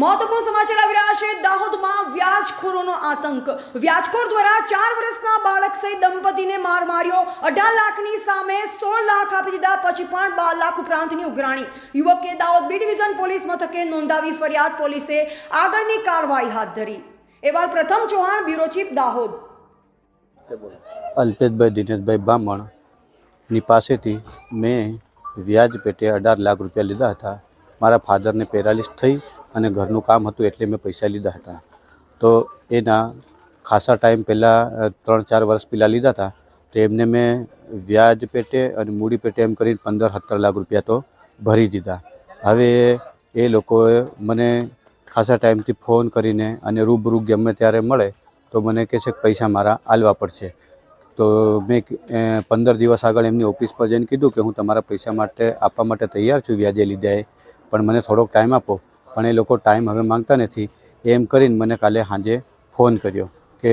મહત્વપૂર્ણ સમાચાર આવી રહ્યા છે. દાહોદમાં વ્યાજખોરોનો આતંક. વ્યાજખોર દ્વારા ચાર વર્ષના બાળક સહિત દંપતીને માર માર્યો. અઢાર લાખની સામે સોળ લાખ આપી દીધા, પછી પણ બાર લાખ ઉપરાંતની ઉઘરાણી. યુવકે દાહોદ બી ડિવિઝન પોલીસ મથકે નોંધાવી ફરિયાદ. પોલીસે આગળની કાર્યવાહી હાથ ધરી. એવા પ્રથમ ચૌહાણ, બ્યુરો ચીફ, દાહોદ. અલ્પેશભાઈ, દિનેશભાઈ બામણની પાસેથી મેં વ્યાજ પેટે અઢાર લાખ રૂપિયા લીધા હતા. મારા ફાધરને પેરાલિસ થઈ અને ઘરનું કામ હતું એટલે મેં પૈસા લીધા હતા. તો એના ખાસા ટાઈમ પહેલાં ત્રણ ચાર વર્ષ પહેલાં લીધા હતા. તો એમને મેં વ્યાજ પેટે અને મૂડી પેટે એમ કરીને પંદર સત્તર લાખ રૂપિયા તો ભરી દીધા. હવે એ લોકોએ મને ખાસા ટાઈમથી ફોન કરીને અને રૂબરૂ ગમે ત્યારે મળે તો મને કહે છે કે પૈસા મારા આલવા પડશે. તો મેં પંદર દિવસ આગળ એમની ઓફિસ પર જઈને કીધું કે હું તમારા પૈસા માટે આપવા માટે તૈયાર છું, વ્યાજે લીધા પણ મને થોડોક ટાઈમ આપો. પણ એ લોકો ટાઈમ હવે માંગતા નથી. એમ કરીને મને કાલે સાંજે ફોન કર્યો કે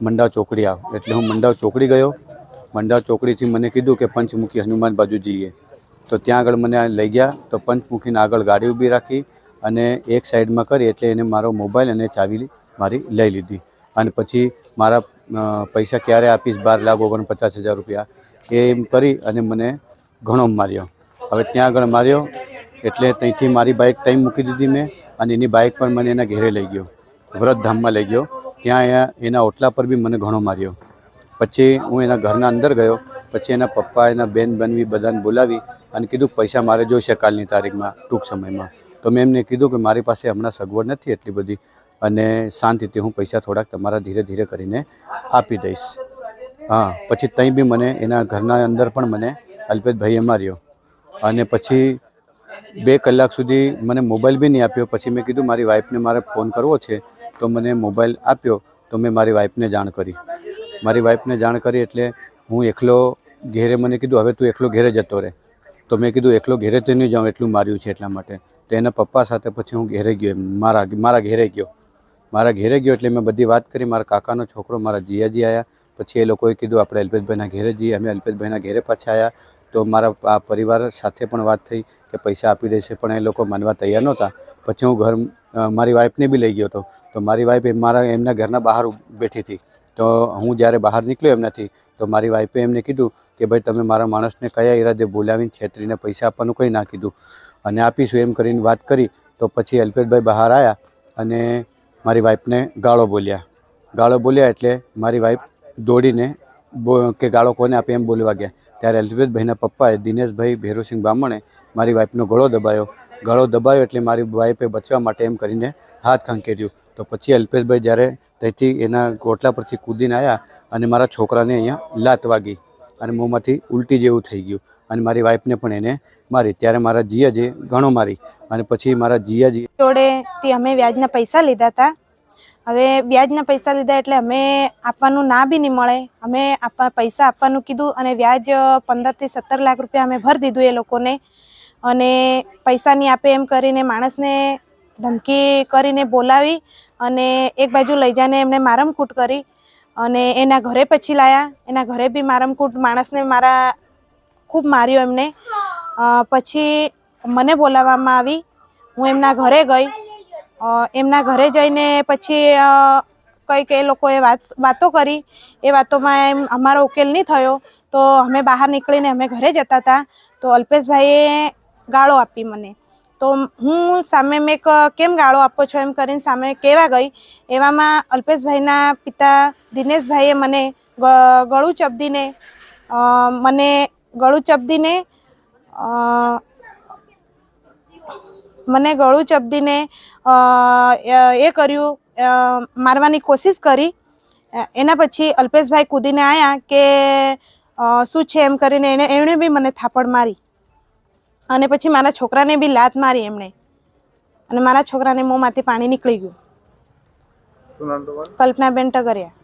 મંડાવ ચોકડી આવ. એટલે હું મંડાવ ચોકડી ગયો. મંડાવ ચોકડીથી મને કીધું કે પંચમુખી હનુમાન બાજુ જઈએ. તો ત્યાં આગળ મને લઈ ગયા. તો પંચમુખીના આગળ ગાડી ઊભી રાખી અને એક સાઈડમાં કરી એટલે એને મારો મોબાઈલ અને ચાવી મારી લઈ લીધી. અને પછી મારા પૈસા ક્યારે આપીશ? બાર લાખ ઓગણપચાસ હજાર રૂપિયા. એમ કરી અને મને ઘણો માર્યો. હવે ત્યાં આગળ માર્યો. એટલે ત્યાંથી મારી બાઇક ત્યાં મૂકી દીધી મેં અને એની બાઇક પણ મને એના ઘેરે લઈ ગયો. વ્રતધામમાં લઈ ગયો. ત્યાં એના ઓટલા પર બી મને ઘણો માર્યો. પછી હું એના ઘરના અંદર ગયો. પછી એના પપ્પા, એના બેન બનવી બધાને બોલાવી અને કીધું પૈસા મારે જોઈશે કાલની તારીખમાં, ટૂંક સમયમાં. તો મેં એમને કીધું કે મારી પાસે હમણાં સગવડ નથી એટલી બધી અને શાંતિથી હું પૈસા થોડાક તમારા ધીરે ધીરે કરીને આપી દઈશ. હા, પછી ત્યાં બી મને એના ઘરના અંદર પણ મને અલ્પેશભાઈએ માર્યો. અને પછી બે કલાક સુધી મને મોબાઈલ બી નહીં આપ્યો. પછી મેં કીધું, મારી વાઈફને મારે ફોન કરવો છે, તો મને મોબાઈલ આપ્યો, તો મેં મારી વાઈફને જાણ કરી. મારી વાઈફને જાણ કરી એટલે હું એકલો ઘેરે મને કીધું, હવે તું એકલો ઘેરે જતો રહે. તો મેં કીધું, એકલો ઘેરે તો નહીં જાઉં, એટલું માર્યું છે એટલા માટે. તો એના પપ્પા સાથે પછી હું ઘેરે ગયો મારા મારા ઘેરે ગયો. મારા ઘેરે ગયો એટલે મેં બધી વાત કરી, મારા કાકાનો છોકરો, મારા જીયાજી આવ્યા પછી એ લોકોએ કીધું, આપણે અલ્પેશભાઈના ઘેરે જઈએ. અમે અલ્પેશભાઈના ઘેરે પાછા આવ્યા તો મારા પરિવાર સાથે પણ વાત થઈ કે પૈસા આપી દેશે, પણ એ લોકો માનવા તૈયાર નહોતા. પછી હું ઘર મારી વાઈફને બી લઈ ગયો હતો. તો મારી વાઈફ મારા, એમના ઘરના બહાર બેઠી હતી. તો હું જ્યારે બહાર નીકળ્યો એમનાથી, તો મારી વાઈફે એમને કીધું કે ભાઈ, તમે મારા માણસને કયા ઈરાદે બોલાવીને છેતરીને પૈસા આપવાનું કંઈ ના કીધું. અને આપીશું. એમ કરીને વાત કરી, તો પછી અલ્પેશભાઈ બહાર આવ્યા અને મારી વાઈફને ગાળો બોલ્યા. ગાળો બોલ્યા એટલે મારી વાઈફ દોડીને કે ગાળો કોને આપે એમ બોલવા ગયા. ત્યારે અલ્પેશભાઈના પપ્પાએ દિનેશભાઈ ભેરુસિંહ બ્રાહ્મણે મારી વાઈફનો ગળો દબાયો. ગળો દબાયો એટલે મારી વાઈફે બચવા માટે એમ કરીને હાથ ખંખેર્યું. તો પછી અલ્પેશભાઈ જ્યારે ત્યાંથી એના ગોટલા પરથી કૂદીને આવ્યા અને મારા છોકરાને અહીંયા લાત વાગી અને મોંમાંથી ઉલટી જેવું થઈ ગયું. અને મારી વાઈફને પણ એને મારી. ત્યારે મારા જીયાજીએ ઘણો મારી અને પછી મારા જીયાજી જોડેથી અમે વ્યાજના પૈસા લીધા હતા. હવે વ્યાજના પૈસા લીધા એટલે અમે આપવાનું ના બી નહીં મળે. અમે આપવા પૈસા આપવાનું કીધું અને વ્યાજ પંદરથી સત્તર લાખ રૂપિયા અમે ભરી દીધું એ લોકોને. અને પૈસા નહીં આપે એમ કરીને માણસને ધમકી કરીને બોલાવી અને એક બાજુ લઈ જઈને એમને મારમકૂટ કરી. અને એના ઘરે પછી લાયા. એના ઘરે બી મારમકૂટ માણસને મારા ખૂબ માર્યો એમને. પછી મને બોલાવવામાં આવી. હું એમના ઘરે ગઈ. એમના ઘરે જઈને પછી કંઈક એ લોકોએ વાત વાતો કરી. એ વાતોમાં એમ અમારો ઉકેલ નહીં થયો. તો અમે બહાર નીકળીને અમે ઘરે જતા હતા. તો અલ્પેશભાઈએ ગાળો આપી મને. તો હું સામે મેં કેમ ગાળો આપો છો? એમ કરીને સામે કહેવા ગઈ. એવામાં અલ્પેશભાઈના પિતા દિનેશભાઈએ મને ગળું ચબદીને મને ગળું ચબદીને મને ગળું ચબદીને અ, એ કર્યું મારવાની કોશિશ કરી. એના પછી અલ્પેશભાઈ કૂદીને આવ્યા કે શું છે એમ કરીને એણે એણે બી મને થાપડ મારી. અને પછી મારા છોકરાને બી લાત મારી એમણે. અને મારા છોકરાને મોંમાંથી પાણી નીકળી ગયું. કલ્પનાબેન ટગરિયા.